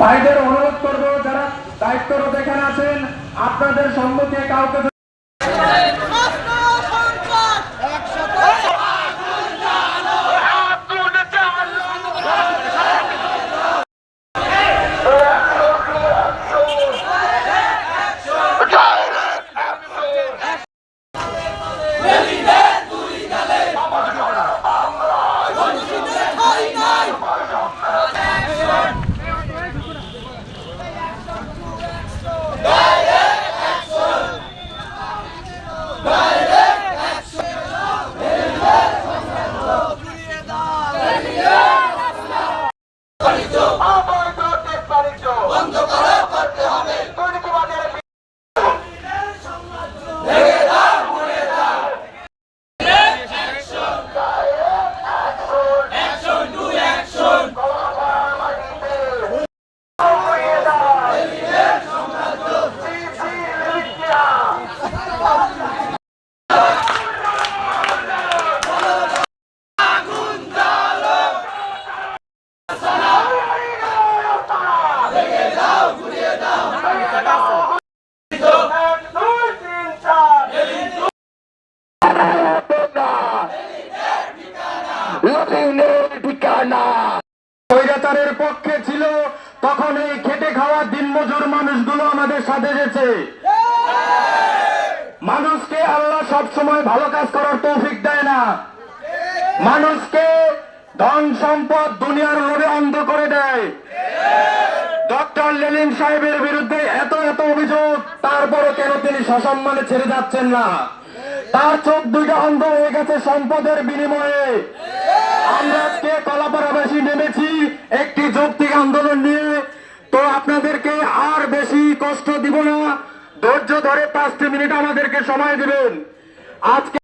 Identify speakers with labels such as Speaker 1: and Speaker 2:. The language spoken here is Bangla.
Speaker 1: ভাইদের অনুরোধ করব যারা দায়িত্বরত এখানে আছেন আপনাদের সম্মুখে কাউকে স্বৈরাচারের পক্ষে ছিল, তখন এই খেটে খাওয়া দিনমজুর মানুষগুলো আমাদের সাথে এসেছে মানুষকে আল্লাহ সব সময় ভালো কাজ করার তৌফিক দেয় না। মানুষকে ধন সম্পদ দুনিয়ার লোভে অন্ধ করে দেয়। ডক্টর লেলিন সাহেবের বিরুদ্ধে এত এত অভিযোগ, তারপরও কেন তিনি সসম্মানে ছেড়ে যাচ্ছেন না? তার চোখ দুইটা অন্ধ হয়ে গেছে সম্পদের বিনিময়ে। আমরা আজকে কলাপাড়াবাসী নেমেছি একটি যৌক্তিক আন্দোলন নিয়ে। তো আপনাদেরকে আর বেশি কষ্ট দিব না। ধৈর্য ধরে পাঁচটি মিনিট আমাদেরকে সময় দিবেন। আজকে